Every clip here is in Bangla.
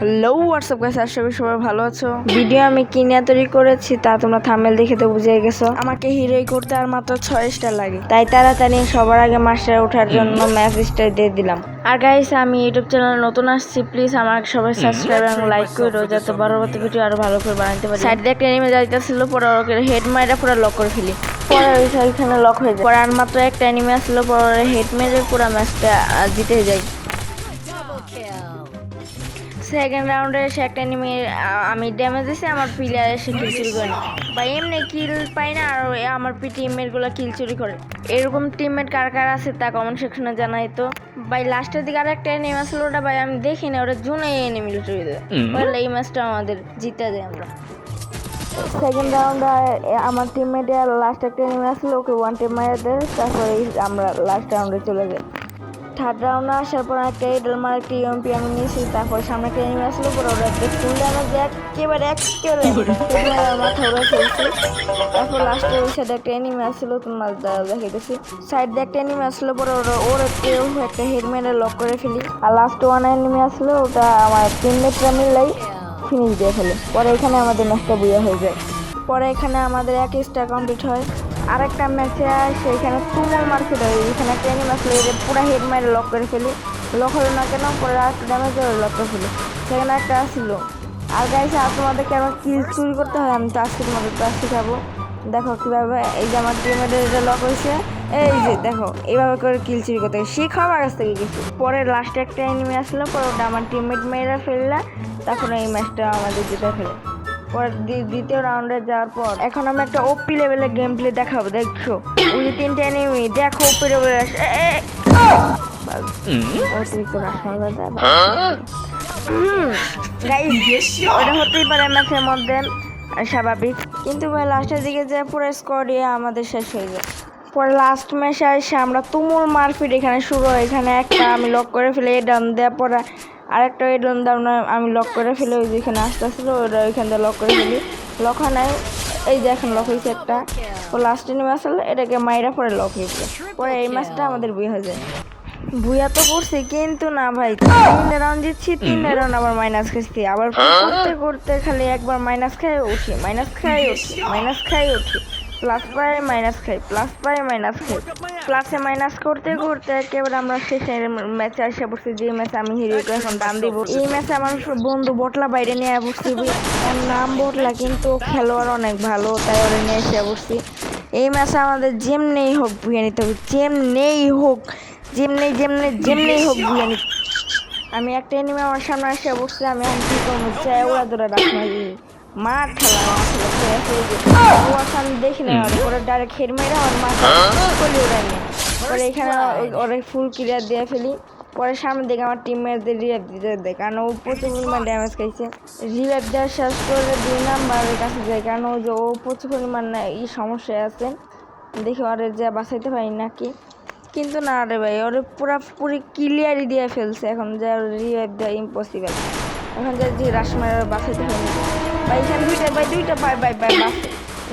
হ্যালো হোয়াটসঅ্যাপ গাইস আশা করি সবাই ভালো আছো। ভিডিও আমি কিনে তৈরি করেছি তা তোমরা থামেল দেখে তো বুঝে গেছো। আমাকে হিরোই করতে আর মাত্র ছয় স্টার লাগে। তাই তাড়াতাড়ি সবার আগে মাস্টারে ওঠার জন্য ম্যাচ স্টার দিয়ে দিলাম। আর গাইস আমি ইউটিউব চ্যানেলে নতুন আসছি প্লিজ আমার সবাই সাবস্ক্রাইব এবং লাইক করো যাতে পরবর্তী ভিডিও আরও ভালো করে বানাতে পারি। সাইড দিয়ে একটা এনিমে যাইতেছিল পরে ওকে হেড মাইরা পুরো লক করে ফেলি। পরে ওই ওইখানে লক হয়ে যায়। পরে আর মাত্র একটা এনিমে আসলো পরে হেড মেরে পুরো ম্যাচটা জিতে যায়। সেকেন্ড রাউন্ডে এসে একটা এনিমি আমি ড্যামেজ দিছি আমার প্লেয়ার এসে কিল চুরি করে। বা এমনি কিল পাই না আর আমার টিমমেটগুলো কিল চুরি করে। এরকম টিমমেট কার কার আছে তা কমেন্ট সেকশনে জানাই তো। ভাই লাস্টের দিকে আর একটা এনিমি আসলো ওটা ভাই আমি দেখি না ওটা জুনে এনিমি চুরি দেয় এই ম্যাচটা আমাদের জিতে যায় আমরা। সেকেন্ড রাউন্ডে আমার টিমমেটে লাস্ট একটা এনিমি আসলো ওকে ওয়ান টেপ মারা দেয় তারপরে আমরা লাস্ট রাউন্ডে চলে যাই। থার্ড রাউন্ডে আসার পর একটা এডেল মার একটা ইউএমপি আমি নিয়েছি, তারপর সামনে একটা এনিমি আসলো, পরে ওরা একটা ফুল ড্যামেজ একেবারে একেবারে মাথা ওরা ফেলছি তারপর লাস্টে ওই সাইডে একটা এনিমি আসলো তোমার দেখাইতেছি। সাইড দিয়ে একটা এনিমি আসলো, পরে ওরা, ওর কেউ একটা হেড মেরে লক করে ফেলি। আর লাস্ট ওয়ান এনিমি আসলো, ওটা আমার টিমমেটরা মিললাই ফিনিশ দিয়ে ফেলে। পরে এখানে আমাদের ম্যাচটা বুয়া হয়ে যায়। পরে এখানে আমাদের এক স্টার কমপ্লিট হয়। আরেকটা ম্যাচে সেইখানে তুমুল মার্কেট হয়। এখানে একটা এনিমি আসলে পুরো হেড মেরে লক করে ফেলি। লক হলো না কেন? পরে আরেকটা ড্যামেজ লক করে ফেলি। সেখানে একটা আসলো। আর গাইছে আর তোমাদেরকে আমার কিল চুরি করতে হয়, আমি তো আজকে তোমাদের ক্লাস শেখাবো দেখো কীভাবে এই যে আমার টিমের এটা লক হয়েছে। এই যে দেখো এইভাবে করে কিল চুরি করতে শিখাও আমার কাছ থেকে কিছু। পরে লাস্টে একটা এনিমি আসলো, পরে ওটা আমার টিমমেট মেয়েরা ফেললা। তখন এই ম্যাচটা আমাদের জিতে ফেলে। পরে দ্বিতীয় রাউন্ডে যাওয়ার পর এখন আমি একটা ওপি লেভেলের গেম প্লে দেখাবো দেখছ? ওই যে তিনটে এনিমি দেখো ওপি আসে অতিরিক্ত ওটা হতেই পারে ম্যাচের মধ্যে স্বাভাবিক। কিন্তু ভাই লাস্টের দিকে যে পুরো স্কোর দিয়ে আমাদের শেষ হয়ে যায়। পরে লাস্ট ম্যাচে এসে আমরা তুমুল মারপিট এখানে শুরু হয়। এখানে একটা আমি লক করে ফেলে ডান দেওয়ার পরে আরেকটা ডান দেওয়ার আমি লক করে ফেলে, ওই যেখানে আসতে আসলো ওটা ওইখান দিয়ে লক করে ফেলি। লক হয় নাই। এই যে এখন লক হয়েছে একটা। ও লাস্টে নেমে আসলে, এটাকে মাইরা পরে লক হয়েছে পরে এই ম্যাচটা আমাদের বিয়ে হয়ে যায়। বুয়া তো করছি কিন্তু না ভাই। তিন রাউন্ড জিতছি তিন রাউন্ড আবার মাইনাস খেয়েছি আবার করতে করতে খালি একবার মাইনাস খাই, উঠি। মাইনাস খাই, উঠি। মাইনাস খাই, উঠি। প্লাস পাই মাইনাস খাই প্লাস পাই মাইনাস খাই প্লাসে মাইনাস করতে করতে একেবারে আমরা শেষের ম্যাচে আসে বসছি যে ম্যাচে আমি হিরোকে এখন দাম দিব। এই ম্যাচে আমার বন্ধু বটলা বাইরে নিয়ে বসছি ওর নাম বটলা, কিন্তু খেলোয়াড় অনেক ভালো, তাই ওরা নিয়ে এসে বসছি এই ম্যাচে আমাদের যেমনেই হোক বুঝে নিতে হবে, যেমনেই হোক যেমনি যেমনি যেমনি হোক বিরিয়ানি আমি একটা এনিমে আমার সামনে আসে বসছে আমি এখন কি করব? চাই ওরা ধরে রাখব মার খেলা আসলে ও আমি দেখি না ওরা ডাইরেক্ট হেড মেরে আমার মাথা কলি ওরা নিয়ে। পরে এখানে ওরা ফুল ক্লিয়ার দিয়ে ফেলি। পরে সামনে দিকে আমার রিভাইভ দিতে দেয়। কারণ ও প্রচুর পরিমাণ ড্যামেজ খাইছে। রিভাইভ দেওয়ার শেষ করে দুই নাম্বারের কাছে যায়। কারণ ও যে ও প্রচুর পরিমাণ সমস্যায় আছে। দেখি ওরে যে বাঁচাইতে পারি নাকি। কিন্তু না রে ভাই ওরে পুরাপুরি ক্লিয়ারই দিয়ে ফেলছে। এখন যা রিভাইভ দেওয়া ইম্পসিবল এখন যা রাসমার না ভাই এখানে দুইটা ভাই দুইটা বাই বাই বাই বাস।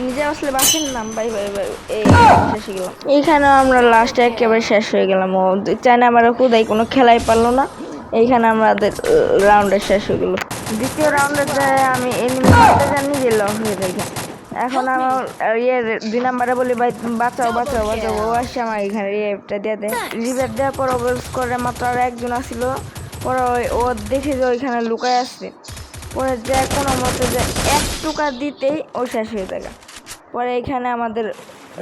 নিজে আসলে বাসের নাম বাই বাই বাই এই শেষ হয়ে গেলাম। এইখানে আমরা লাস্টে একেবারে শেষ হয়ে গেলাম। ও চায় না আমার কোথায় কোনো খেলাই পারল না। এইখানে আমাদের রাউন্ডে শেষ হয়ে গেলো। দ্বিতীয় রাউন্ডে আমি এনিমি মারতে জানি যে লক হয়ে যায় এখন আমার ইয়ে দুই নাম্বারে বলি ভাই বাঁচাও বাঁচাও বাঁচাও। ও আসছে আমার এখানে রিভাইভটা দিয়ে দেয়। রিভাইভ দেওয়ার পর ওভার করে মাত্র আর একজন আসছিল পরে ওই- ও দেখে যে ওইখানে লুকায় আসছে পরে যে কোনো মতো যে এক টুকা দিতেই ও শেষ হয়ে থাকে পরে এখানে আমাদের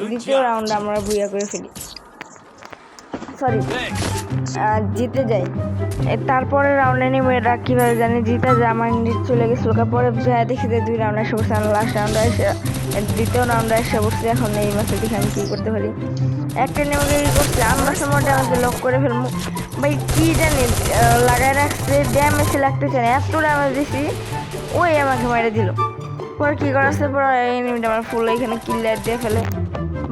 দ্বিতীয় রাউন্ড আমরা ভুইয়া করে ফেলি। সরি জিতে যাই। তারপরে রাউন্ডে নেমে এরা কীভাবে জানি? জিতে যায়, আমার চলে গেছিল। পরে দেখি যে দুই রাউন্ড এসে লাস্ট রাউন্ডে এসে দ্বিতীয় রাউন্ডে এসে বসছি, এখন এই মাসে দেখে আমি কী করতে পারি? একটা নেমে কি করছে আমরা সময় আমাকে লক করে ফেলব। ভাই, কী জানি লাগায় রাখছে ড্যামেজ লাগতেছে না এত ড্যামেজ দিছি, ওই আমাকে মেরে দিল। পরে কী করা করাচ্ছে পরে এই নিমিটা আমার ফুল এখানে কিলার দিয়ে ফেলে।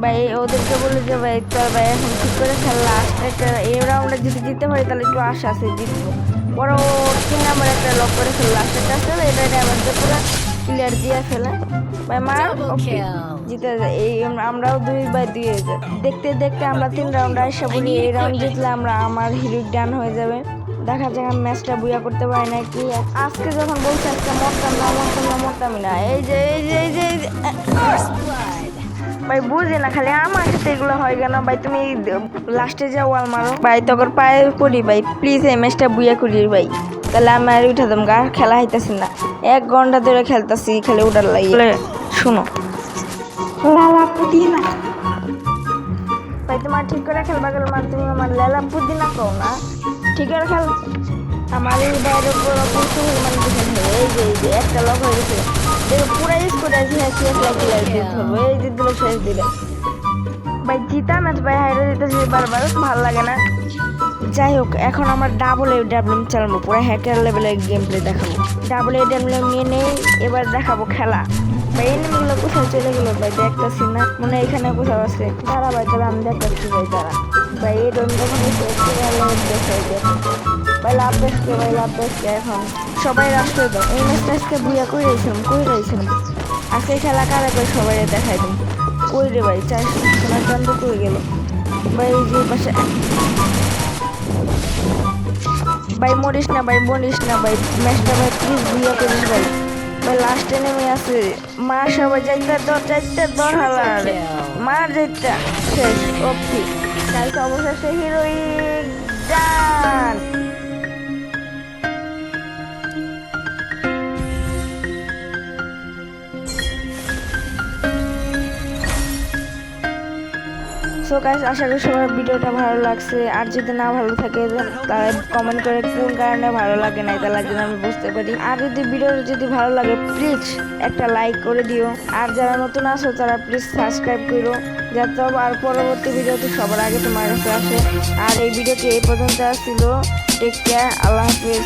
ভাই, ওদেরকে বলে যে, ভাই, চল ভাই, এখন ঠিক করে খেল লাস্ট একটা, এই রাউন্ডে যদি জিততে পারি, তাহলে একটু আশা আছে, জিতবো। বড় তিন নাম্বার একটা লক করে ফেল লাস্ট একটা এটা ড্যামেজ পুরো ক্লিয়ার দিয়ে ফেলে। ভাই মার জিতে যায়। এই আমরাও দুই বাই দুই হয়ে যায় দেখতে দেখতে আমরা তিন রাউন্ড আসে বলি এই রাউন্ড জিতলে আমরা আমার হিরো ডান হয়ে যাবে। দেখা যাক আমি ম্যাচটা বুয়া করতে পারি না কি আজকে যখন বলছে আজকে মরতাম না মরতাম না মরতামই না। এই যে এই যে এই যে ভাই বুঝি না খালি আমার সাথে এগুলো হয় কেন? ভাই তুমি লাস্টে যা ওয়াল মারো। ভাই তোর পায়ে করি ভাই। প্লিজ এই ম্যাচটা বুয়া করি ভাই। তাহলে আমি আর উঠাতাম গা খেলা হইতাছি না। এক ঘণ্টা ধরে খেলতাছি, খালি উঠার লাগে। শুনো। ভাই, তোমার ঠিক করে খেলবা গেল মানে তুমি আমার লালা পুদিনা কও না। ঠিক করে খেল। আমার এই বাইরের উপর প্রচুর মানে এই যে এই যে, একটা হয়ে গেছে। দেখো, পুরো আছি হ্যাঁ এই যে শেষ দিলে ভাই জিতা ম্যাচ, ভাই হাইরে দিতেছে বারবার, ভালো লাগে না। যাই হোক, এখন আমার ডাবল এ ডাবলুম চালাবো পুরো হ্যাকার লেভেলের গেম প্লে দেখাবো। ডাবল এ ডাবলুম নিয়ে নেই, এবার দেখাবো খেলা। ভাই এনিমিগুলো কোথাও চলে গেলো? ভাই, দেখতেছি না। মনে এখানে কোথাও আছে। দাঁড়া ভাই তাহলে আমি দেখতেছি ভাই, দাঁড়া। ভাই, এই ডোন যখন ভাই, লাভ বেসকে ভাই, লাভ বেসকে এখন। সবাই রাশ করে দাও এই ম্যাচটা আজকে বুয়া কই রয়েছিলাম কই রয়েছিলাম আজকে খেলা কারে করে সবাই দেখাই দিন কই রে ভাই? চার সোনার চান্দ কই গেল। ভাই যে পাশে ভাই, মরিস না ভাই, মরিস না ভাই। ম্যাচটা ভাই প্লিজ বুয়া করিস ভাই। ভাই লাস্টে নেমে আছে। মার সবাই যাইতে দর যাইতে দর হালার মার যাইতে। শেষ ওপি কালকে অবশেষে হিরোইন ডান সো গাইস আশা করি সবার ভিডিওটা ভালো লাগছে। আর যদি না ভালো থাকে তাহলে কমেন্ট করে কোন কারণে ভালো লাগে নাই তাহলে যেন আমি বুঝতে পারি। আর যদি ভিডিওটা যদি ভালো লাগে প্লিজ একটা লাইক করে দিও। আর যারা নতুন আসো তারা প্লিজ সাবস্ক্রাইব করো, যাতে আর পরবর্তী ভিডিওতে সবার আগে তোমার কাছে আসে। আর এই ভিডিওটি এই পর্যন্ত আসছিল টেক কেয়ার আল্লাহ হাফিজ।